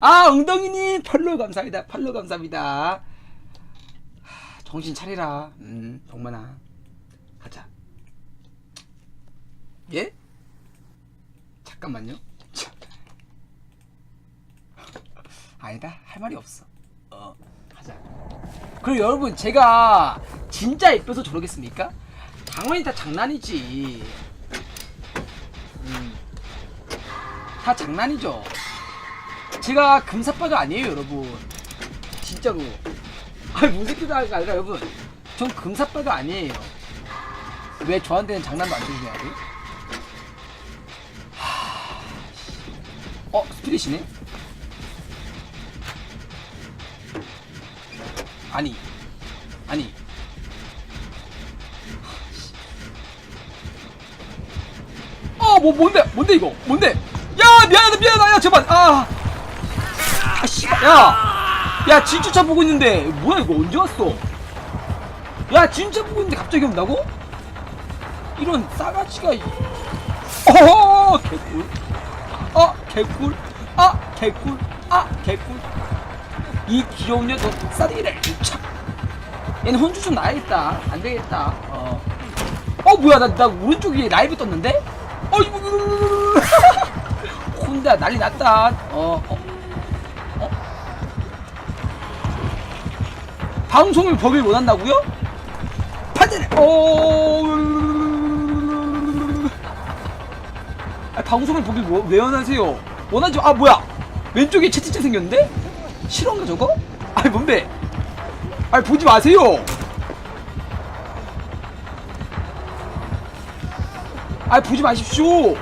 아 엉덩이님 팔로 감사합니다. 팔로 감사합니다. 하, 정신 차리라. 음 정만아 가자. 예? 잠깐만요. 참. 아니다 할 말이 없어. 어 가자. 그리고 여러분 제가 진짜 예뻐서 저러겠습니까? 당연히 다 장난이지. 음. 다 장난이죠. 제가 금사빠가 아니에요, 여러분. 진짜로. 아니, 무색기다가 아니라, 여러분. 전 금사빠가 아니에요. 왜 저한테는 장난도 안 쳐주냐고? 하... 어, 스피릿이네? 아니. 아니. 어, 뭐, 뭔데? 뭔데, 이거? 뭔데? 야, 미안하다, 미안하다, 야, 제발, 아. 야. 야, 진주차 보고 있는데, 뭐야, 이거 언제 왔어? 야, 진짜 보고 있는데 갑자기 온다고? 이런 싸가지가, 이- 어허, 개꿀. 아, 개꿀. 아, 개꿀. 아, 개꿀. 이 귀여운 녀석, 싸대기를, 착. 얘는 혼주 좀 나야겠다. 안 되겠다. 어. 어, 뭐야, 나, 나 오른쪽에 라이브 떴는데? 어, 이거. 혼자 난리 났다. 어, 어. 어? 방송을 보길 원한다고요? 판단해. 어. 아, 방송을 보길 뭐, 왜 원하세요? 원하지 아 뭐야? 왼쪽에 채팅창 생겼는데? 실화인가 저거? 아니 뭔데? 아니 보지 마세요. 아 보지 마십시오.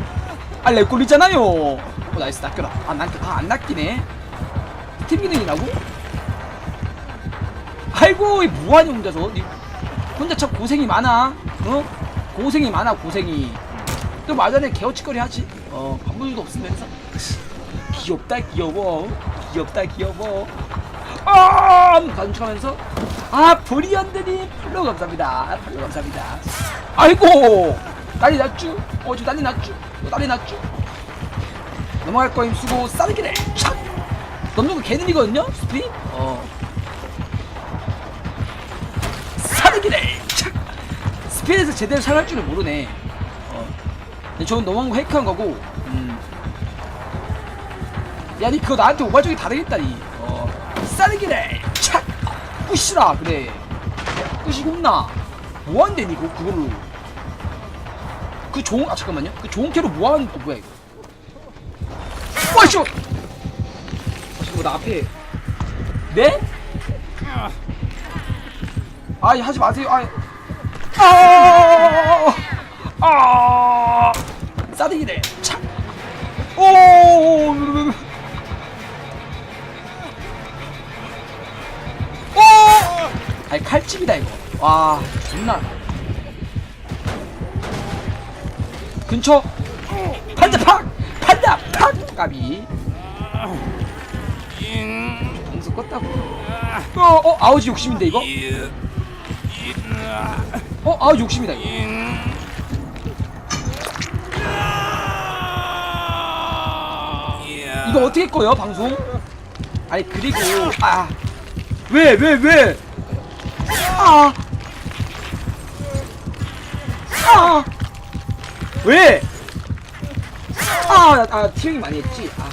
아 렉골 있잖아요. 어 나이스 낚여라. 안 낚여. 아안 낚이네. 팀 기능이라고? 아이고 이 뭐하니 혼자서? 니 혼자 참 고생이 많아. 어? 고생이 많아 고생이. 또 마전에 개어치거리 하지. 어 아무 일도 없으면서. 귀엽다 귀여워. 귀엽다 귀여워. 아! 단축하면서 아 브리언드님 팔로우 감사합니다. 팔로우 감사합니다. 아이고 난리 났쥬? 어, 저 난리 났쥬? 어, 난리 났쥬? 넘어갈 거임 수고 싸르기를 착! 넘는 거 개는이거든요? 스피? 어. 스피에서 제대로 사용할 줄을 모르네. 어. 저건 너무한 거 해크한 거고, 음. 야, 니 그거 나한테 오발적이 다르겠다, 니. 어. 싸르기를 착! 뿌시라, 그래. 뿌시고 없나? 뭐한대, 니, 그거, 그걸로. 그 좋은 아 잠깐만요. 그 좋은 캐로 뭐하는 어 뭐야 이거? 와쇼! 아, 지금 나 앞에 네? 아이 하지 마세요. 아이 아! 아! 싸대기네. 차. 오! 오! 아니 칼집이다 이거. 와, 존나. 근처 판자 팍! 판자 팍! 까비 공수 껐다고 어, 어, 아우지 욕심인데 이거? 어, 아우지 욕심이다 이거 이거 어떻게 꺼요 방송? 아니 그리고 아 왜, 왜, 왜? 아! 아! 왜? 아, 나- 아, 티링 많이 했지. 아.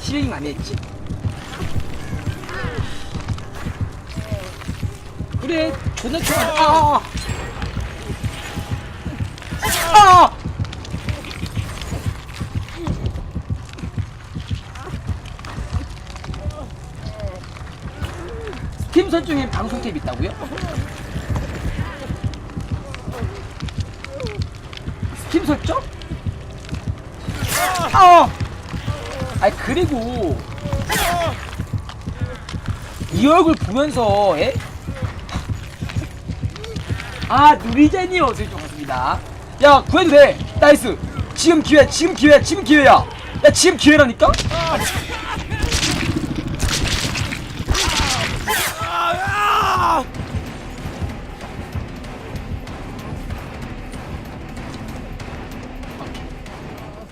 티링 많이 했지. 그래, 존나 좋아. 아! 아! 팀 설정에 방송 탭 있다고요? 팀 설정? 아! 아니 그리고 이 얼굴 보면서 에? 아 누리제니 어서 좀 왔습니다 야 구해도 돼. 나이스. 지금 기회 지금 기회 지금 기회야. 야 지금 기회라니까?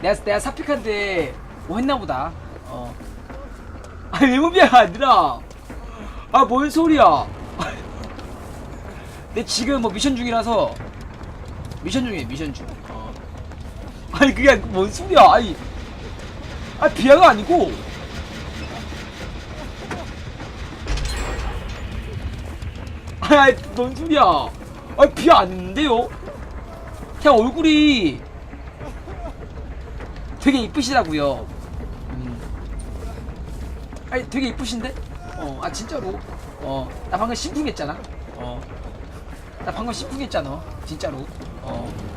내가 내가 사픽한데 뭐 했나 보다. 어. 아니 외모비가 아니라 아뭔 소리야 내 지금 뭐 미션 중이라서 미션 중이에요 미션 중. 어. 아니 그게 뭔 소리야. 아니 아 비하가 아니고. 아이 뭔 소리야. 아 비하 아닌데요. 그냥 얼굴이 되게 이쁘시다고요. 음. 아니 되게 이쁘신데? 어아 진짜로. 어나 방금 심쿵했잖아. 어 나 방금 심쿵했잖아 진짜로. 어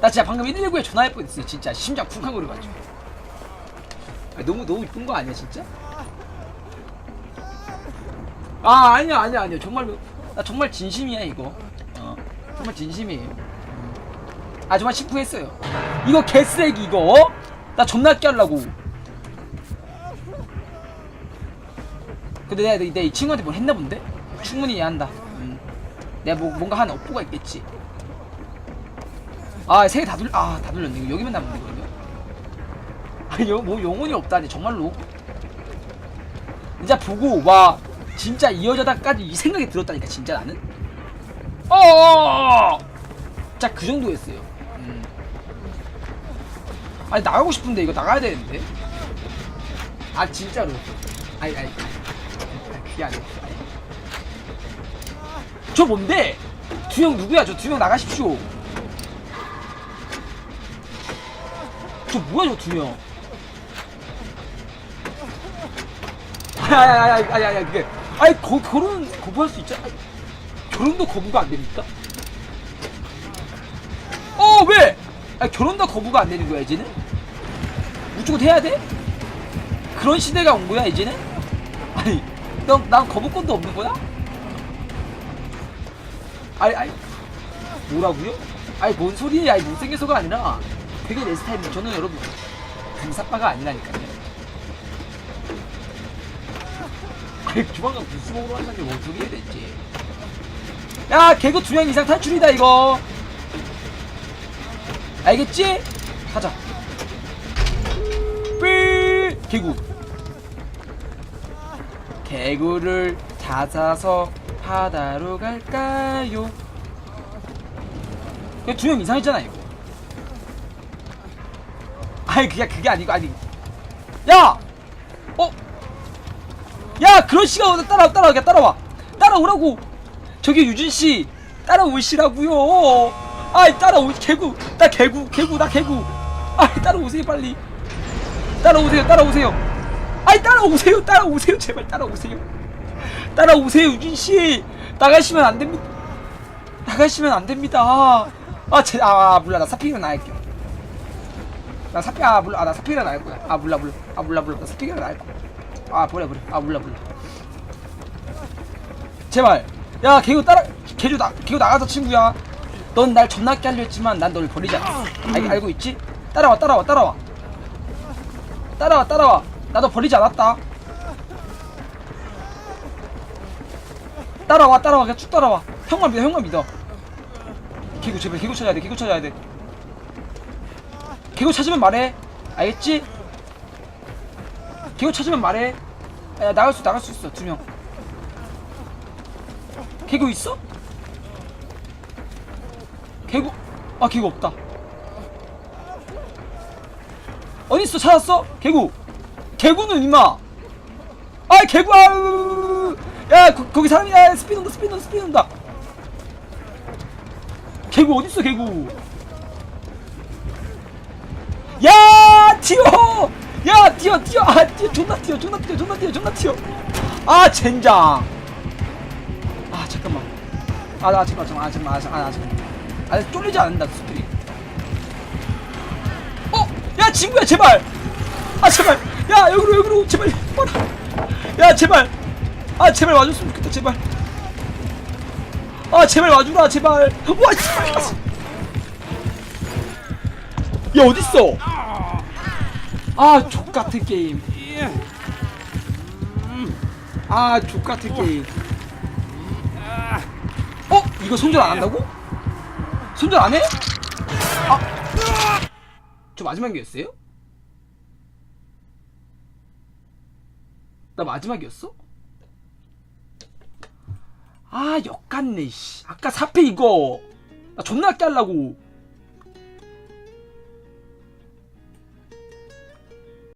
나 진짜 방금 119에 전화할 뻔했어 진짜. 심장 쿵쾅 거려가지고. 아, 너무 너무 이쁜 거 아니야 진짜? 아 아니야 아니야 아니야. 정말로 나 정말 진심이야 이거. 어. 정말 진심이에요. 음. 아 정말 심쿵했어요. 이거 개쓰레기 이거. 어? 나 존나 게 하려고. 근데 내가 내이 친구한테 뭘 했나 본데? 충분히 이해한다 음. 내가 뭐, 뭔가 한 업보가 있겠지. 아세 개다 돌, 아다 돌렸네. 여기만 남았네 그러면 아니 여, 뭐 영혼이 없다니 정말로? 진짜 보고 와. 진짜 이 여자다까지 이 생각이 들었다니까 진짜 나는? 어! 진짜 그 정도였어요. 음. 아니 나가고 싶은데 이거 나가야 되는데? 아 진짜로. 아니 아니 아니. 그게 아니야 아니. 저 뭔데 두 명 누구야 저 두 명 나가십시오 저 뭐야 저 두 명 아야야야야야야 그게 아니 거, 결혼 거부할 수 있잖아 결혼도 거부가 안 됩니까? 어 왜? 아니 결혼도 거부가 안 되는 거야 이제는? 무조건 해야 돼? 그런 시대가 온 거야 이제는? 아니 넌난 거부권도 없는 거야? 아니 아니. 뭐라고요? 아니 뭔 소리야 아니 못생겨서가 아니라 되게 내 스타일인데 저는 여러분 금사빠가 아니라니까요. 아니 조만간 구스먹으로 한다는 게뭔 소리야 대체? 야 개그 두명 이상 탈출이다 이거. 알겠지? 가자. 삐! 개구. 개구를 찾아서 바다로 갈까요? 두명 이상 있잖아 이거. 아니 그게 그게 아니고 아니. 야! 어? 야 그런 시간 오다 따라 따라와 따라와. 따라오라고. 저기 유진 씨 따라오시라고요. 아이 따라오 개구 나 개구 개구 나 개구. 아이 따라오세요 빨리. 따라오세요 따라오세요. 아이 따라오세요 따라오세요 제발 따라오세요 따라오세요 유진 씨. 나가시면 안 됩니다. 나가시면 안 됩니다. 아 제아 아, 몰라. 나 사피면 나갈게요. 나 사피 아 몰라. 아, 나 사피가 나갈 거야. 아 몰라 몰라. 아 몰라 몰라. 나 사피가 나갈 거야. 아 버려 버려 아 몰라 몰라. 제발. 야 개구 따라 개구 나 개구 나가서 친구야. 넌 날 존나게 하려 했지만 난 널 버리지 않았어 알, 알고 있지? 따라와 따라와 따라와. 따라와 따라와. 나도 버리지 않았다 따라와 따라와 그냥 쭉 따라와. 형만 믿어 형만 믿어. 개구 제발 개구 찾아야 돼 개구 찾아야 돼. 개구 찾으면 말해. 알겠지? 개구 찾으면 말해. 야 나갈 수 나갈 수 있어 두명. 개구 있어? 개구 아 개구 없다. 어디 있어? 찾았어? 개구. 개구는 임마. 아 개구 아유 야 거, 거기 사람이 야. 스피드 온다 스피드 온다 스피드 온다. 개구 어디 있어 개구? 야 튀어! 야 뛰어 뛰어. 아 뛰어 존나 뛰어 존나 뛰어 존나 뛰어 존나 뛰어. 아 젠장. 아 잠깐만. 아나 잠깐만 잠깐만 아 잠깐만 아 잠깐만 아 잠깐만. 아 쫄리지 않는다 스피릿 어? 야 친구야 제발. 아 제발. 야 여기로 여기로 제발. 와라 야 제발 아 제발 와줬으면 좋겠다 제발 아 제발 와주라 제발 와 씨발 야 어딨어 아 족같은 게임 아 족같은 게임 어? 이거 손절 안 한다고? 손절 안 해? 아. 저 마지막이었어요? 나 마지막이었어? 아 역같네 씨. 아까 4패 이거. 나 존나 하려고